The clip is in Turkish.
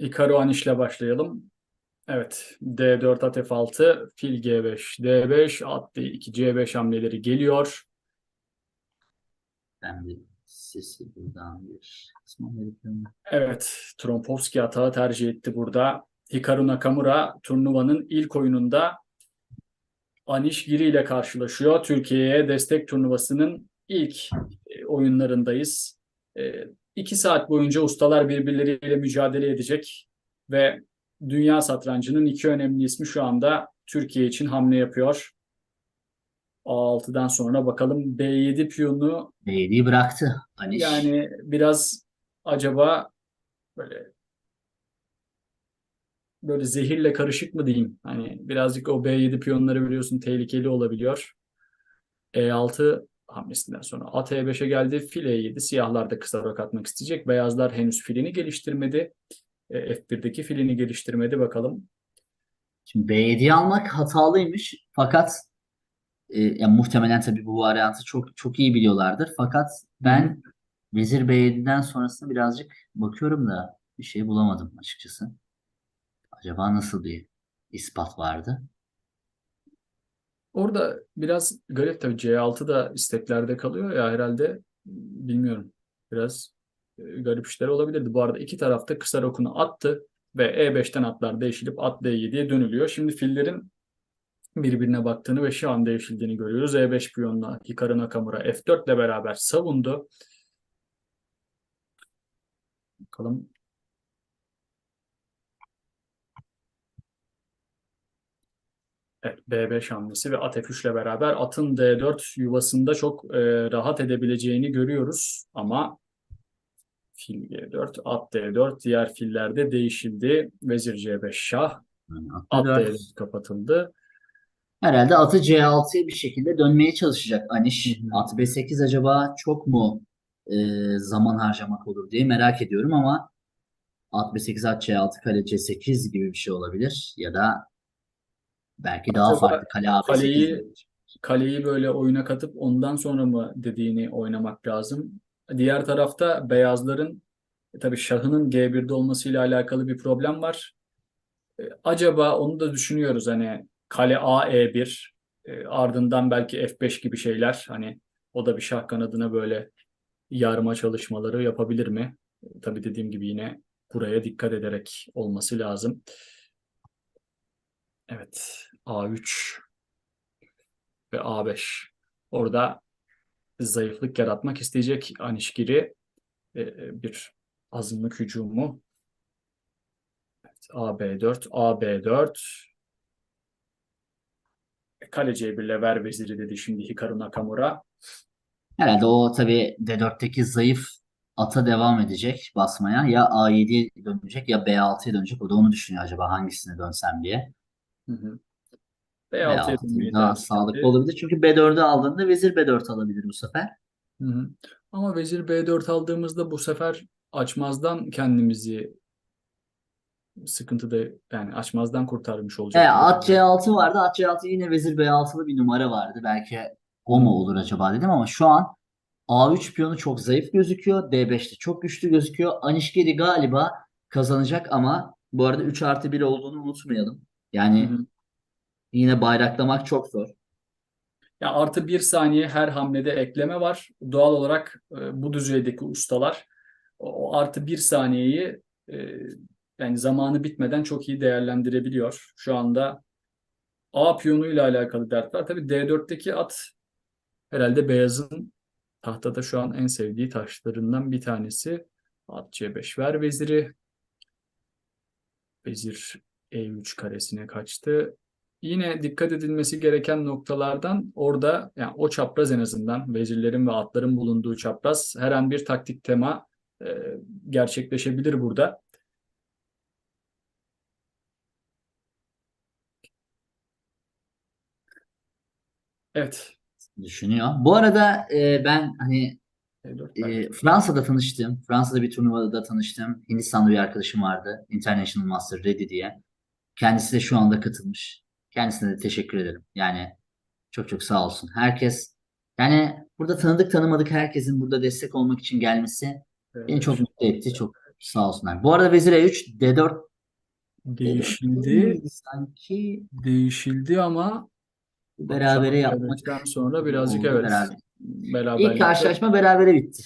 Hikaru Aniş'le başlayalım. Evet. D4 at F6, fil G5, D5, at D2, C5 hamleleri geliyor. Ben bir sesi buradan bir kısmam gerekiyor. Evet. Trompovski atağı tercih etti burada. Hikaru Nakamura turnuvanın ilk oyununda Anish Giri ile karşılaşıyor. Türkiye'ye destek turnuvasının ilk e, oyunlarındayız. E, iki saat boyunca ustalar birbirleriyle mücadele edecek ve dünya satrancının iki önemli ismi şu anda Türkiye için hamle yapıyor. A6'dan sonra bakalım B7 piyonu B7'yi bıraktı Aniş. yani biraz acaba böyle böyle zehirle karışık mı diyeyim? Hani birazcık o B7 piyonları biliyorsun tehlikeli olabiliyor. E6 hamlesinden sonra at E5'e geldi. Fil E7. Siyahlar da kısa rok atmak isteyecek. Beyazlar henüz filini geliştirmedi. E, F1'deki filini geliştirmedi. Bakalım. Şimdi B7'yi almak hatalıymış. Fakat e, ya muhtemelen tabii bu varyantı çok çok iyi biliyorlardır. Fakat ben Vezir B7'den sonrasında birazcık bakıyorum da bir şey bulamadım açıkçası. Acaba nasıl bir ispat vardı? Orada biraz garip tabii C6 da isteklerde kalıyor ya herhalde bilmiyorum. Biraz e, garip işler olabilirdi. Bu arada iki tarafta kısa rokunu attı ve E5'ten atlar değişilip at D7'ye dönülüyor. Şimdi fillerin birbirine baktığını ve şu an devşildiğini görüyoruz. E5 piyonla Hikaru Nakamura F4 ile beraber savundu. Bakalım. Evet, B5 hamlesi ve at F3 ile beraber atın D4 yuvasında çok e, rahat edebileceğini görüyoruz. Ama fil G4, at D4, diğer filler de değişildi. Vezir C5 şah, Yani at atı D4 kapatıldı. Herhalde atı C6'ya bir şekilde dönmeye çalışacak Aniş. At B8 acaba çok mu e, zaman harcamak olur diye merak ediyorum ama at B8 at C6 kale C8 gibi bir şey olabilir ya da belki daha Acaba farklı kale A8 kaleyi kaleyi böyle oyuna katıp ondan sonra mı dediğini oynamak lazım. Diğer tarafta beyazların e, tabii şahının G1'de olmasıyla alakalı bir problem var. E, acaba onu da düşünüyoruz hani kale A E1 e, ardından belki F5 gibi şeyler hani o da bir şah kanadına böyle yarma çalışmaları yapabilir mi? E, tabii dediğim gibi yine buraya dikkat ederek olması lazım. Evet A3 ve A5 orada zayıflık yaratmak isteyecek Anişgiri e, bir azınlık hücumu. Evet, AB4, AB4 Kale C1'le ver veziri dedi şimdi Hikaru Nakamura. Herhalde o tabii D4'teki zayıf ata devam edecek basmaya. Ya A7'ye dönecek ya B6'ya dönecek. O da onu düşünüyor acaba hangisine dönsem diye. Hı hı. B6'ya B6 dönmeyi daha tercih sağlıklı etti. olabilir. Çünkü B4'ü aldığında vezir B4 alabilir bu sefer. Hı hı. Ama vezir B4 aldığımızda bu sefer açmazdan kendimizi sıkıntıda yani açmazdan kurtarmış E, olacak at C6 vardı. At C6 yine vezir B6'lı bir numara vardı. Belki o mu olur acaba dedim ama şu an A3 piyonu çok zayıf gözüküyor. D5'te çok güçlü gözüküyor. Anişkeri galiba kazanacak ama bu arada 3 artı 1 olduğunu unutmayalım. Yani hı. yine bayraklamak çok zor. Ya artı bir saniye her hamlede ekleme var. Doğal olarak e, bu düzeydeki ustalar o, o artı bir saniyeyi e, yani zamanı bitmeden çok iyi değerlendirebiliyor. Şu anda A piyonuyla alakalı dert var. Tabii D4'teki at herhalde beyazın tahtada şu an en sevdiği taşlarından bir tanesi. At C5 ver veziri. Vezir E3 karesine kaçtı. Yine dikkat edilmesi gereken noktalardan orada yani o çapraz en azından vezirlerin ve atların bulunduğu çapraz her an bir taktik tema e, gerçekleşebilir burada. Evet. Düşünüyor. Bu arada e, ben hani E4 e, belki. Fransa'da tanıştım. Fransa'da bir turnuvada tanıştım. Hindistanlı bir arkadaşım vardı. International Master Ready diye. Kendisi de şu anda katılmış. Kendisine de teşekkür ederim. Yani çok çok sağ olsun. Herkes yani burada tanıdık tanımadık herkesin burada destek olmak için gelmesi evet. beni çok mutlu etti. Çok sağ olsunlar. Bu arada Vezir E3 D4 değişildi. D4 sanki değişildi ama berabere yapmak sonra birazcık evet. Beraber. İlk karşılaşma berabere bitti.